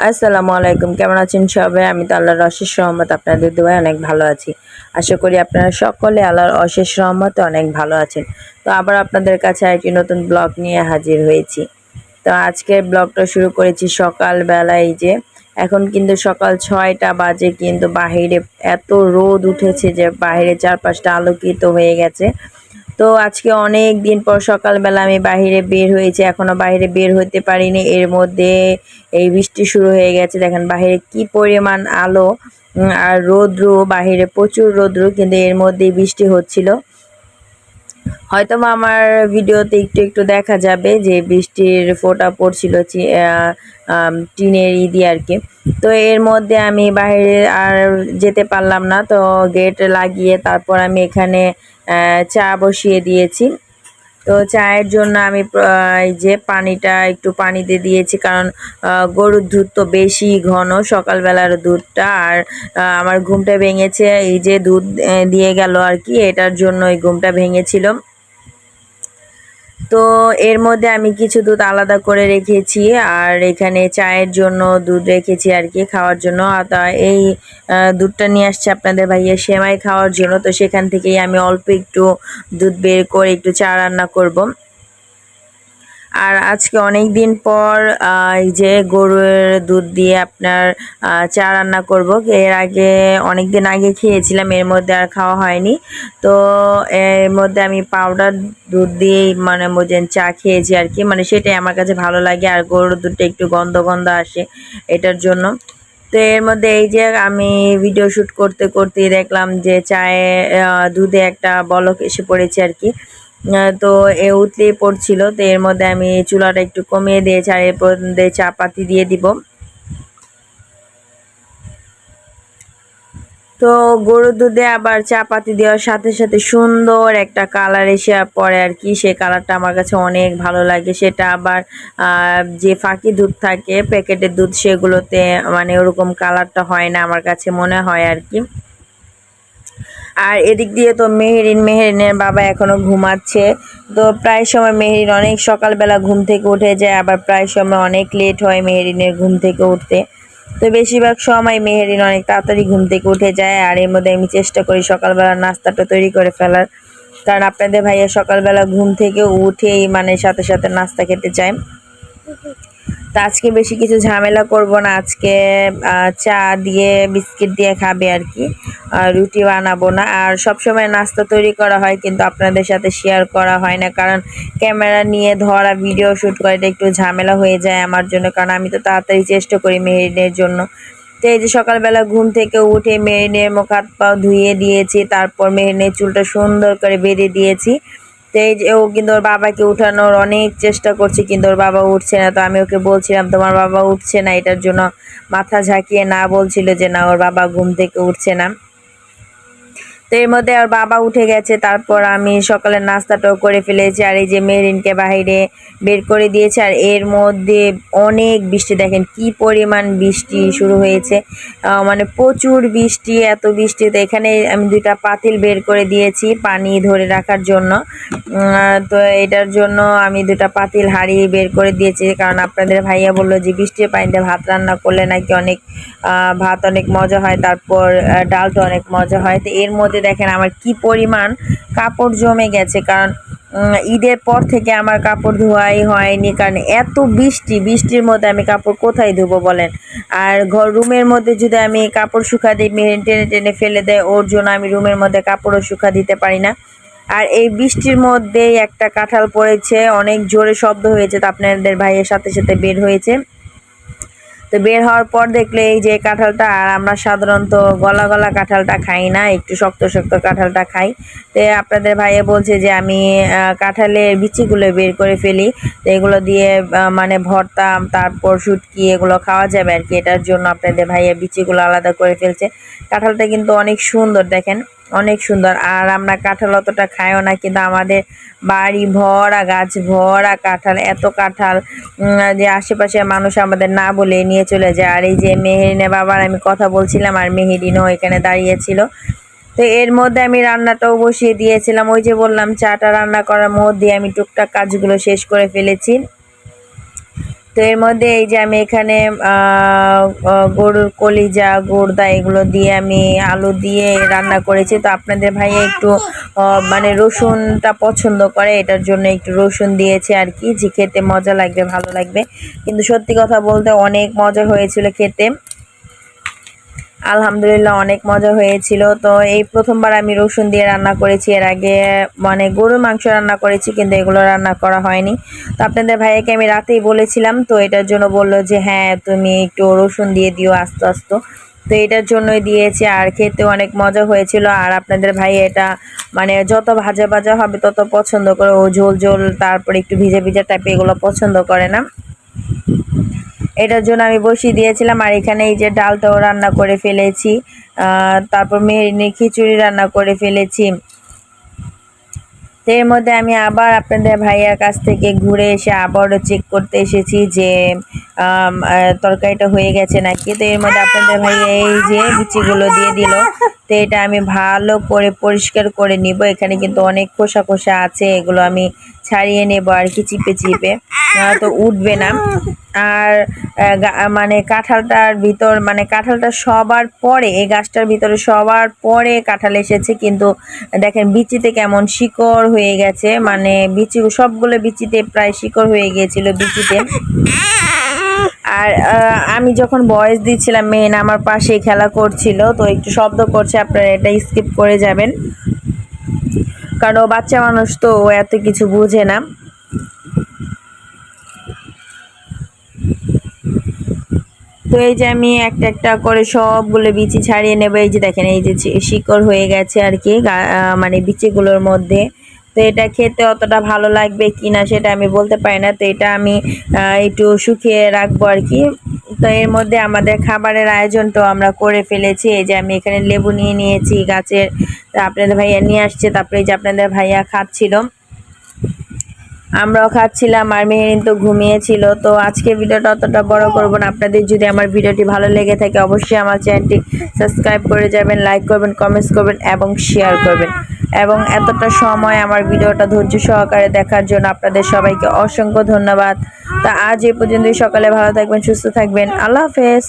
আসসালামু আলাইকুম, কেমন আছেন সবাই? আমি তো আল্লাহর অশেষ রহমত আপনাদের দোয়ায় অনেক ভালো আছি। আশা করি আপনারা সকলে আল্লাহর অশেষ রহমতে অনেক ভালো আছেন। তো আবার আপনাদের কাছে একটি নতুন ব্লগ নিয়ে হাজির হয়েছি। তো আজকের ব্লগটা শুরু করেছি সকালবেলায় যে এখন কিন্তু সকাল ছয়টা বাজে, কিন্তু বাহিরে এত রোদ উঠেছে যে বাইরে চারপাশটা আলোকিত হয়ে গেছে। তো আজকে অনেক দিন পর সকালবেলা আমি বাইরে বের হয়েছি, এখনও বাইরে বের হতে পারিনি। এর মধ্যে এই বৃষ্টি শুরু হয়ে গেছে। দেখেন বাইরে কি পরিমাণ আলো আর রৌদ্র বাহিরে প্রচুর রৌদ্র, কিন্তু এর মধ্যে বৃষ্টি হচ্ছিল। হয়তো আমার ভিডিওতে একটু একটু দেখা যাবে যে বৃষ্টির ফোঁটা পড়ছিল টিনের ই দিয়ে আর কি। তো এর মধ্যে আমি বাইরে আর যেতে পারলাম না। তো গেট লাগিয়ে তারপর আমি এখানে চা বসিয়ে দিয়েছি। তো চায়ের জন্য আমি যে পানিটা একটু পানিতে দিয়েছি কারণ গরুর দুধ তো বেশি ঘন, সকালবেলার দুধটা। আর আমার ঘুমটা ভেঙেছে। এই যে দুধ দিয়ে গেল আর কি। এটার জন্য এই ঘুমটা ভেঙেছিল। তো এর মধ্যে আমি কিছু দুধ আলাদা করে রেখেছি, আর এখানে চায়ের জন্য দুধ রেখেছি আর কি খাওয়ার জন্য। এই দুধটা নিয়ে আসছে আপনাদের ভাইয়া সেমাই খাওয়ার জন্য। তো সেখান থেকেই আমি অল্প একটু দুধ বের করে একটু চা রান্না করব। আর আজকে অনেক দিন পর এই যে গরুর দুধ দিয়ে আপনার চা রান্না করব। এর আগে, অনেক দিন আগে খেয়েছিলাম, এর মধ্যে আর খাওয়া হয়নি। তো এর মধ্যে আমি পাউডার দুধ দিয়েই মানে বোঝেন চা খেয়েছি আর কি। মানে সেটাই আমার কাছে ভালো লাগে। আর গরুর দুধটা একটু গন্ধ গন্ধ আসে এটার জন্য। তো এর মধ্যে এই যে আমি ভিডিও শ্যুট করতে, করতেই দেখলাম যে চায়ে দুধে একটা বলক এসে পড়েছে আর কি। তো এ উতলেই পড়ছিল, তো এর মধ্যে আমি চুলাটা একটু কমিয়ে দিয়েছি আর এরপর দিয়ে চা পাতি দিয়ে দিব। তো গরুর দুধে আবার চা পাতি দেওয়ার সাথে সাথে সুন্দর একটা কালার এসে পড়ে আর কি সেই কালারটা আমার কাছে অনেক ভালো লাগে। সেটা আবার যে ফাঁকি দুধ থাকে, প্যাকেটের দুধ, সেগুলোতে মানে ওরকম কালারটা হয় না আমার কাছে মনে হয় আর কি। আর এদিক দিয়ে তো মেহেরিন, মেহেরিনের বাবা এখনও ঘুমাচ্ছে। তো প্রায় সময় মেহেরিন অনেক সকালবেলা ঘুম থেকে উঠে যায়, আবার প্রায় সময় অনেক লেট হয় মেহেরিনের ঘুম থেকে উঠতে। তো বেশিরভাগ সময় মেহেরিন অনেক তাড়াতাড়ি ঘুম থেকে উঠে যায়, আর এর মধ্যে আমি চেষ্টা করি সকালবেলা নাস্তাটা তৈরি করে ফেলার। কারণ আপনাদের ভাইয়া সকালবেলা ঘুম থেকে উঠেই মানে সাথে সাথে নাস্তা খেতে চায়। তো আজকে বেশি কিছু ঝামেলা করব না। আজকে চা দিয়ে, বিস্কিট দিয়ে খাবে আর কি। রুটি বানাবো না। আর সব সময় নাস্তা তৈরি করা হয়, কিন্তু আপনাদের সাথে শেয়ার করা হয় না। কারণ ক্যামেরা নিয়ে ধরা ভিডিও শ্যুট করাটা একটু ঝামেলা হয়ে যায় আমার জন্য। কারণ আমি তো তাড়াতাড়ি চেষ্টা করি মেরিনের জন্য। তো এই যে সকালবেলা ঘুম থেকে উঠে মেরিনের মুখ হাত পা ধুয়ে দিয়েছি, তারপর মেরিনের চুলটা সুন্দর করে বেঁধে দিয়েছি। তো এই যে ও কিন্তু ওর বাবাকে উঠানোর অনেক চেষ্টা করছে, কিন্তু ওর বাবা উঠছে না। তো আমি ওকে বলছিলাম, তোমার বাবা উঠছে না। এটার জন্য মাথা ঝাঁকিয়ে না বলছিল যে, না, ওর বাবা ঘুম থেকে উঠছে না। তো এর মধ্যে আর বাবা উঠে গেছে, তারপর আমি সকালের নাস্তাটাও করে ফেলেছি আর এই যে মেরিনকে বাইরে বের করে দিয়েছে আর এর মধ্যে অনেক বৃষ্টি, দেখেন কি পরিমাণ বৃষ্টি শুরু হয়েছে। মানে প্রচুর বৃষ্টি, এত বৃষ্টি, তো এখানে আমি দুইটা পাতিল বের করে দিয়েছি পানি ধরে রাখার জন্য। তো এটার জন্য আমি দুটা পাতিল হাঁড়ি বের করে দিয়েছি, কারণ আপনাদের ভাইয়া বলল যে বৃষ্টির পানিতে ভাত রান্না করলে নাকি অনেক ভাত অনেক মজা হয়, তারপর ডালটা অনেক মজা হয়। তো এর মধ্যে দেখেন আমার কি পরিমাণ কাপড় জমে গেছে, কারণ ঈদের পর থেকে আমার কাপড় ধোয়াই হয়নি, কারণ এত বৃষ্টি, বৃষ্টির মধ্যে আমি কাপড় কোথায় ধুবো বলেন? আর ঘর, রুমের মধ্যে যদি আমি কাপড় শুকা দিই টেনে টেনে ফেলে দেয়, ওর জন্য আমি রুমের মধ্যে কাপড়ও শুকা দিতে পারি না। আর এই বৃষ্টির মধ্যেই একটা কাঁঠাল পড়েছে, অনেক জোরে শব্দ হয়েছে, তো আপনাদের ভাইয়ের সাথে সাথে বের হয়েছে। তো বের হওয়ার পর দেখলে এই যে কাঁঠালটা, আর আমরা সাধারণত গলা গলা কাঁঠালটা খাই না, একটু শক্ত শক্ত কাঁঠালটা খাই। তো আপনাদের ভাইয়া বলছে যে আমি কাঁঠালের বিচিগুলো বের করে ফেলি। তো এগুলো দিয়ে মানে ভর্তা তারপর শুটকি, এগুলো খাওয়া যাবে আর কি। এটার জন্য আপনাদের ভাইয়া বিচিগুলো আলাদা করে ফেলছে। কাঁঠালটা কিন্তু অনেক সুন্দর, দেখেন। অনেক সুন্দর। আর আমরা কাঁঠাল অতটা খাইও না, কিন্তু আমাদের বাড়ি ভরা, গাছ ভরা কাঁঠাল, এত কাঁঠাল যে আশেপাশে মানুষ আমাদের না বলে নিয়ে চলে যায়। আর এই যে মেহেরিনে বাবার আমি কথা বলছিলাম, আর মেহেরিনও এখানে দাঁড়িয়েছিল তো এর মধ্যে আমি রান্নাটাও বসিয়ে দিয়েছিলাম। ওই যে বললাম, চাটা রান্না করার মধ্যে আমি টুকটাক কাজগুলো শেষ করে ফেলেছি। তো এর মধ্যে এই যে আমি এখানে গরুর কলিজা, গোর্দা এগুলো দিয়ে আমি আলু দিয়ে রান্না করেছি। তো আপনাদের ভাইয়া একটু মানে রসুনটা পছন্দ করে, এটার জন্য একটু রসুন দিয়েছে আর কি। যে খেতে মজা লাগবে, ভালো লাগবে। কিন্তু সত্যি কথা বলতে অনেক মজা হয়েছিল খেতে। আলহামদুলিল্লাহ অনেক মজা হয়েছিল। তো এই প্রথমবার আমি রসুন দিয়ে রান্না করেছি। এর আগে মানে গরুর মাংস রান্না করেছি, কিন্তু এগুলো রান্না করা হয়নি। তো আপনাদের ভাইয়াকে আমি রাতেই বলেছিলাম, তো এটার জন্য বলল যে হ্যাঁ তুমি একটু রসুন দিয়ে দিও আস্তে আস্তে। তো এটার জন্যই দিয়েছি, আর খেতে অনেক মজা হয়েছিল। আর আপনাদের ভাই এটা মানে যত ভাজা ভাজা হবে, তত পছন্দ করে ও ঝোল ঝোল, তারপরে একটু ভিজে ভিজে টাইপে এগুলো পছন্দ করে না। এটার জন্য আমি বসিয়ে দিয়েছিলাম। আর এখানে এই যে ডালটাও রান্না করে ফেলেছি। তারপর মেহরিনি খিচুড়ি রান্না করে ফেলেছি। এর মধ্যে আমি আবার আপনাদের ভাইয়ার কাছ থেকে ঘুরে এসে আবারও চেক করতে এসেছি যে তরকারিটা হয়ে গেছে নাকি। তো এর মধ্যে আপনাদের ভাইয়া এই যে বিচিগুলো দিয়ে দিল। তো এটা আমি ভালো করে পরিষ্কার করে নিব। এখানে কিন্তু অনেক খোসা খোসা আছে, এগুলো আমি ছাড়িয়ে নেব আর কি চিপে চিপে তো উঠবে না। আর মানে কাঁঠালটার ভিতর মানে কাঁঠালটা সবার পরে, এই গাছটার ভিতরে সবার পরে কাঁঠাল এসেছে, কিন্তু দেখেন বিচিতে কেমন শিকড় হয়ে গেছে মানে বিচি, সবগুলো বিচিতে প্রায় শিকড় হয়ে গিয়েছিল বিচিতে। আর আমি যখন বয়স দিচ্ছিলাম মেন আমার পাশেই খেলা করছিল, তো একটু শব্দ করছে, আপনারা এটা স্কিপ করে যাবেন। কারণ ও বাচ্চা মানুষ, তো ও এত কিছু বুঝে না। তো এই যে আমি একটা একটা করে সবগুলো বিচি ছাড়িয়ে নেব, এই যে দেখেন, এই যে শিকড় হয়ে গেছে আর কি মানে বিচিগুলোর মধ্যে। তো এটা খেতে অতটা ভালো লাগবে কি না সেটা আমি বলতে পারি না। তো এটা আমি একটু শুকিয়ে রাখব আর কি। তো এর মধ্যে আমাদের খাবারের আয়োজনটাও আমরা করে ফেলেছি। এই যে আমি এখানে লেবু নিয়ে নিয়েছি গাছের। আপনাদের ভাইয়া নিয়ে আসছে। তারপরে যে আপনাদের ভাইয়া খাচ্ছিল। আমরাও খাচ্ছিলাম আর মেহেরিন তো ঘুমিয়েছিল, তো আজকে ভিডিওটা অতটা বড় করব না। আপনাদের যদি আমার ভিডিওটি ভালো লেগে থাকে, অবশ্যই আমার চ্যানেলটি সাবস্ক্রাইব করে যাবেন, লাইক করবেন কমেন্টস করবেন এবং শেয়ার করবেন। এবং এতটা সময় আমার ভিডিওটা ধৈর্য সহকারে দেখার জন্য আপনাদের সবাইকে অসংখ্য ধন্যবাদ। তা আজ এই পর্যন্তই, সকালে ভালো থাকবেন, সুস্থ থাকবেন। আল্লাহ হাফেজ।